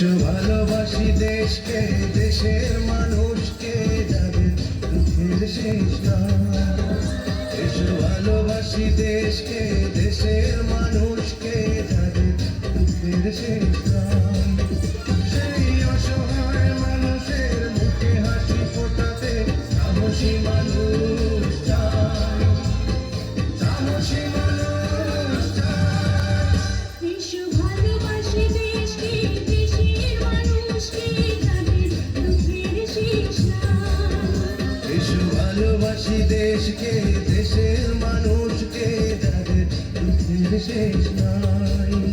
ভালোবাসি দেশকে, দেশের মানুষকে, যাদের দুঃখের শেষ নাই। এসো ভালোবাসি দেশকে, দেশের মানুষকে, যাদের দুঃখের শেষ নাই। সেই অসহায় মানুষের ফোটাতে সাহসী মানুষ সাহসী এসো ভালোবাসি দেশকে দেশের মানুষকে যাদের শেষ নাই।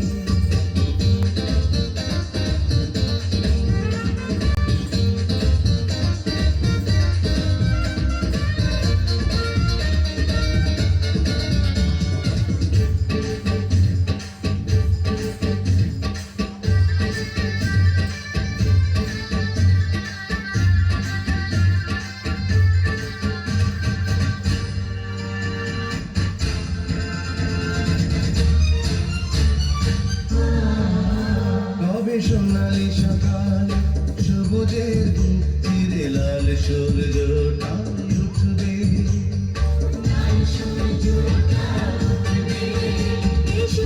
সোনালি সকাল সবুজের তীরে লাল সূর্যটা উঠবে। এসো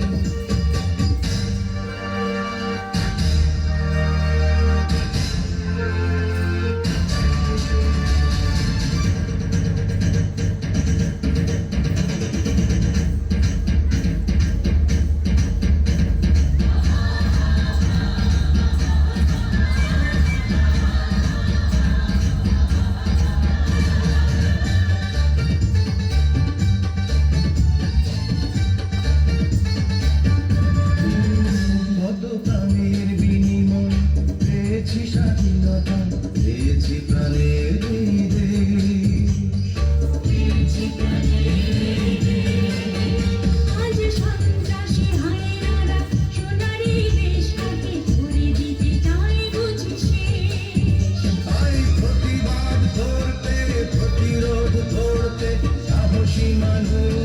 তাই প্রতিবাদ ধরতে প্রতিরোধ ধরতে সাহসী মানুষ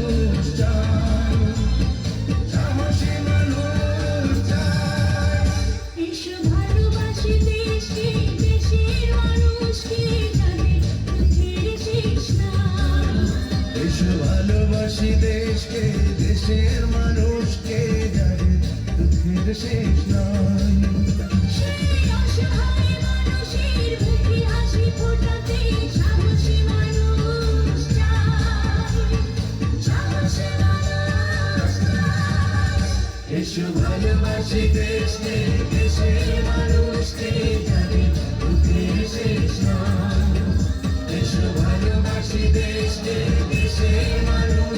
ভালোবাসি দেশকে, দেশের মানুষকে যাদের দুঃখের শেষ মানুষ মানুষ চাই এসো ভালোবাসি দেশকে, দেশের মানুষকে যাদের দুঃখের শেষ নাই এসো ভালোবাসি দেশকে, দেশের